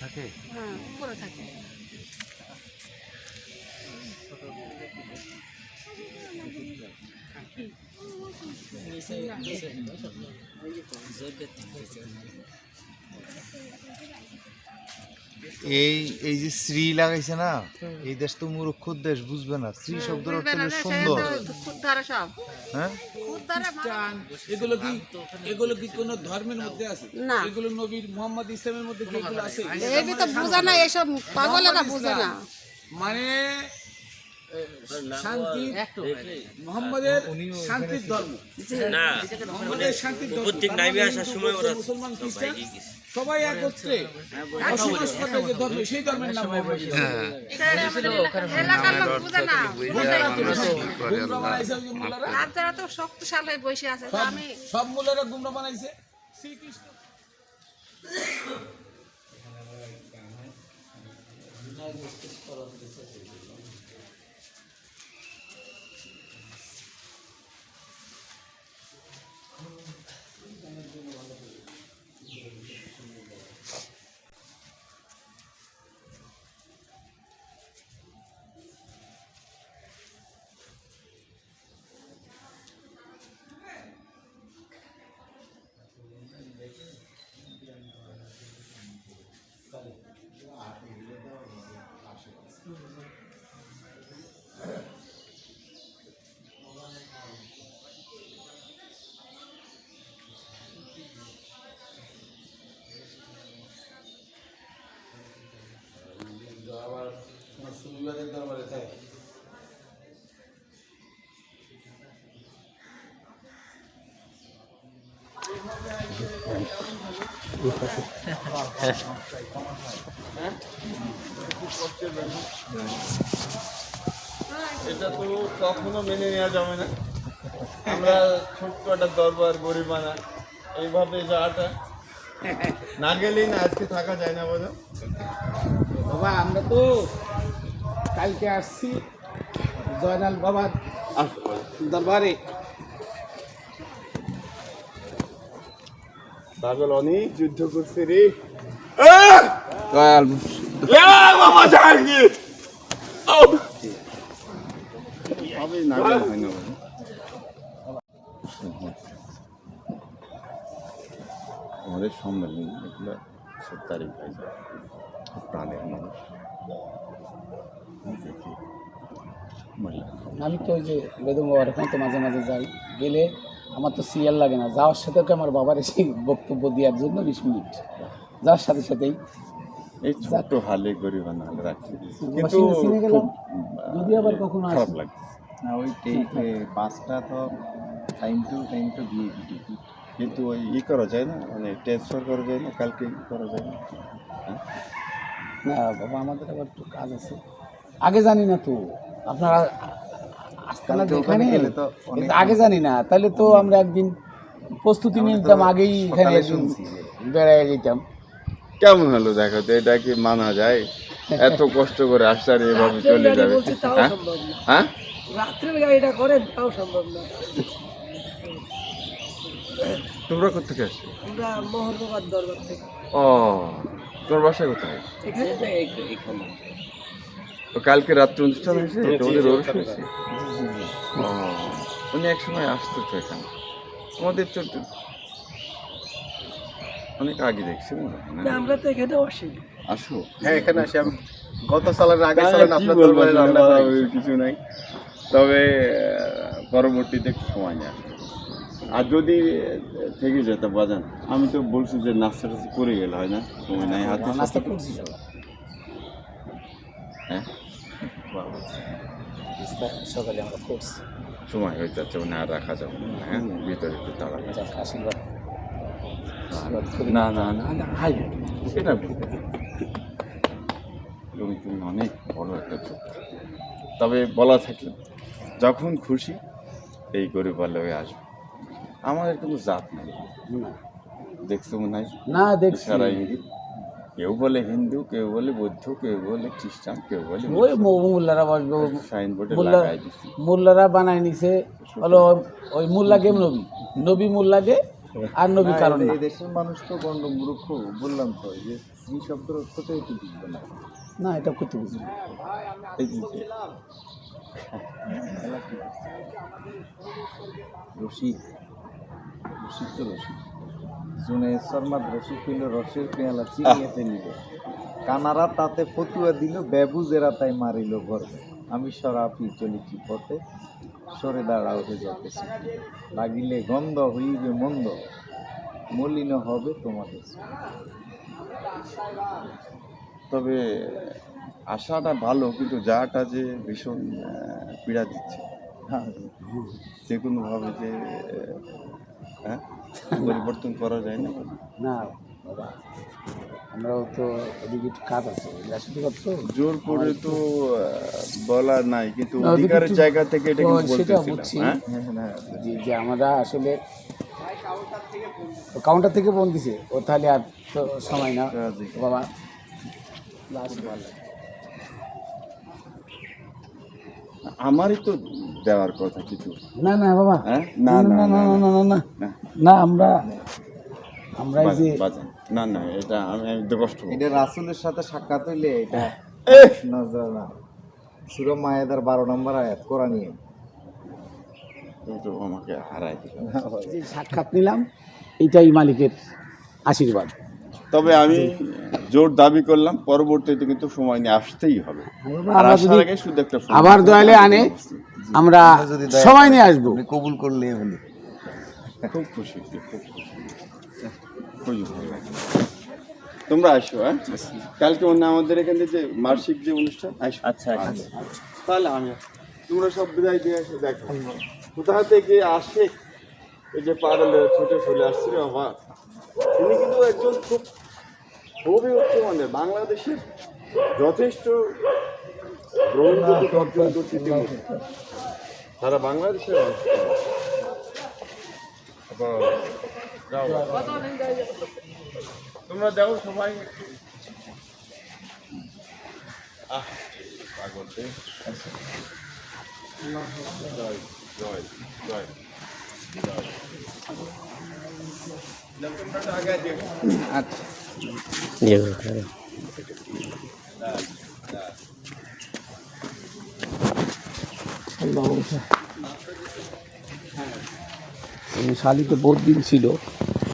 থাকে? হ্যাঁ উপরে থাকে। এই এই যে শ্রী লাগাইছে না এই দেশ তো মূর্খ দেশ বুঝবে না। শ্রী শব্দের অর্থ হলো সুন্দর। হ্যাঁ? চান এগুলো কি এগুলো কি কোনো ধর্মের মধ্যে আছে? না। এগুলো নবীর মোহাম্মদ ইসলামের মধ্যে কি এগুলো আছে? এটি তো বুঝে না এইসব পাগলেরা বুঝে না। মানে শান্তি মোহাম্মদের শান্তির ধর্ম। না মোহাম্মদের শান্তির ধর্ম। তার নাইবে মানে আসার সময় ওরা মুসলমান খ্রিস্টান। সবাই একত্রে বসবাস করে যে ধর্ম সেই ধর্মের নাম বুঝে না। গুমরা। বানাইছে। মুল্লারা। এটা তো কখনো মেনে নেওয়া যাবে না। আমরা ছোট্ট একটা দরবার গরিবানা এইভাবে যাওয়াটা না গেলেই না, আজকে থাকা যায় না বলো। বাবা, আমরা তো কালকে আসছি জয়নাল বাবার দরবারে। পাগল অনেক যুদ্ধ করছে রে। বাবা জাহাঙ্গীর। আমাদের সম্মেলন এগুলো সব তারিখ হয়ে প্রাণের মানুষ আমি তো ওই যে বেদম বাবার ওখানে তো মাঝে মাঝে যাই। গেলে আমার তো সিরিয়াল লাগে না। যাওয়ার সাথে ওকে আমার বাবার এসে বক্তব্য দেওয়ার জন্য বিশ মিনিট। যাওয়ার সাথে সাথেই। এই হালে হালে রাখছি কিন্তু যদি আবার কখনো খারাপ না ওই পাঁচটা তো টাইম টু টাইম দিয়ে দিই কিন্তু ওই ই করা যায় না? মানে ট্রান্সফার করা যায় না? কালকে ই করা যায় না? না বাবা আমাদের আবার একটু কাজ আছে। আগে জানি না তো। আপনারা আস্তানা যেখানে তো আগে জানি না তাহলে তো আমরা একদিন প্রস্তুতি নিতাম আগেই এখানে শুনছি। বেড়ায় যেতাম। কেমন হলো দেখো তো এটা কি মানা যায়? এত কষ্ট করে আসতে আর এভাবে চলে যাবে? হ্যাঁ? হ্যাঁ? রাত্রের গাড়িটা করেন তাও সম্ভব না। তোমরা কোথেকে আসছো? আমরা মোহনবাদ দরবার থেকে। ও তোমার বাসা কোথায়? এখানে এখানে। কালকে রাত্রে অনুষ্ঠান হয়েছে তোমাদের হয়েছে উনি এক সময় আসতো তো এখানে। আমাদের তো অনেক আগে দেখছি না? আমরা তো এখানে আসি আসো। হ্যাঁ এখানে আসি। আমি গত সালের আগে না, সালের আপনার দরবারে রান্না কিছু নাই। তবে পরবর্তীতে একটু সময় নিয়ে। আর যদি থেকে যেত বাজান। আমি তো বলছি যে নাস্তা টাস্তা করে গেলে হয় না সময় নাই হাতে নাস্তা করছি হ্যাঁ? সকালে আমরা করছি। সময় হয়ে যাচ্ছে মানে আর রাখা যাবে না হ্যাঁ? ভিতরে একটু তাড়া আশীর্বাদ। না না না না হাই এটা তুমি তুমি অনেক বড় একটা তবে বলা থাকলে যখন খুশি এই গরিব হয়ে আসবে। আমাদের কোনো জাত নেই। না। দেখছ মনে হয়? না দেখছি। সারা ইঙ্গিত কেউ বলে হিন্দু কেউ বলে বৌদ্ধ কেউ বলে খ্রিস্টান কেউ বলে ওই মো- মোল্লারা বসবে। সাইনবোর্ডে লাগাই দিচ্ছি মোল্লারা বানায় নিছে। হলো ওই মোল্লাকে নবী? নবী মোল্লাকে আর নবী কারণ না। এই দেশের মানুষ তো গন্ড মূর্খ বললাম তো যে স্ত্রী শব্দের অর্থ তো একটু বুঝবে না। না এটা করতে বুঝি না। এই যে যে। রশিদ রশিদ তো রশিদ জুনে শর্মার রশিদ হইল রসের পেয়ালা চিনিয়ে ফেলিল কানারা তাতে ফতুয়া দিল বেবুজেরা তাই মারিল গর্বে আমি সরাফি চলিছি পথে, সরে দাঁড়াও হে যেতেছি লাগিলে গন্ধ হইবে মন্দ, মলিন হবে তোমাদের তবে আশাটা ভালো, কিন্তু যাটা যে ভীষণ পীড়া দিচ্ছে। যে কোনোভাবে যে হ্যাঁ পরিবর্তন করা যায় না? না বাবা। আমরাও তো এদিকে কাজ আছে তো জোর করে তো বলা নাই কিন্তু অধিকারের জায়গা থেকে এটা কিন্তু সেটা বুঝছি। হ্যাঁ? যে যে আমরা আসলে কাউন্টার থেকে ফোন দিছে। ও তাহলে আর তো সময় না বাবা। আমারই তো দেওয়ার কথা কিছু না না বাবা হ্যাঁ? না না, না না, না না না না না না। না আমরা আমরা এই যে। না না এটা আমি আমি তো কষ্ট এটা রাসুলের সাথে সাক্ষাৎ হইলে এটা নজরানা সুরা মায়েদার বারো নম্বর আয়াত আমাকে হারাই দিলে সাক্ষাৎ নিলাম এটাই মালিকের আশীর্বাদ তবে আমি জোর দাবি করলাম পরবর্তীতে কিন্তু সময় নিয়ে আসতেই হবে আবার দয়ালে আনে আমরা সময় নিয়ে আসব। কবুল করলে হলো খুব খুশি খুবই ভালো লাগে তোমরা আসো হ্যাঁ? কালকে অন্য আমাদের এখানে যে মার্ষিক যে অনুষ্ঠান আসো। আচ্ছা তাহলে আমি তোমরা সব বিদায় দিয়ে এসে দেখো। কোথা থেকে আসে? এই যে পাগলে ছুটে চলে আসছে আমার উনি কিন্তু একজন খুব খুবই উচ্চমানের। বাংলাদেশের যথেষ্ট সারা যাও। তোমরা দেখো সবাই একটু আহ পাগল। জয় জয় জয় তোমরা শালিতে বহুত দিন ছিল।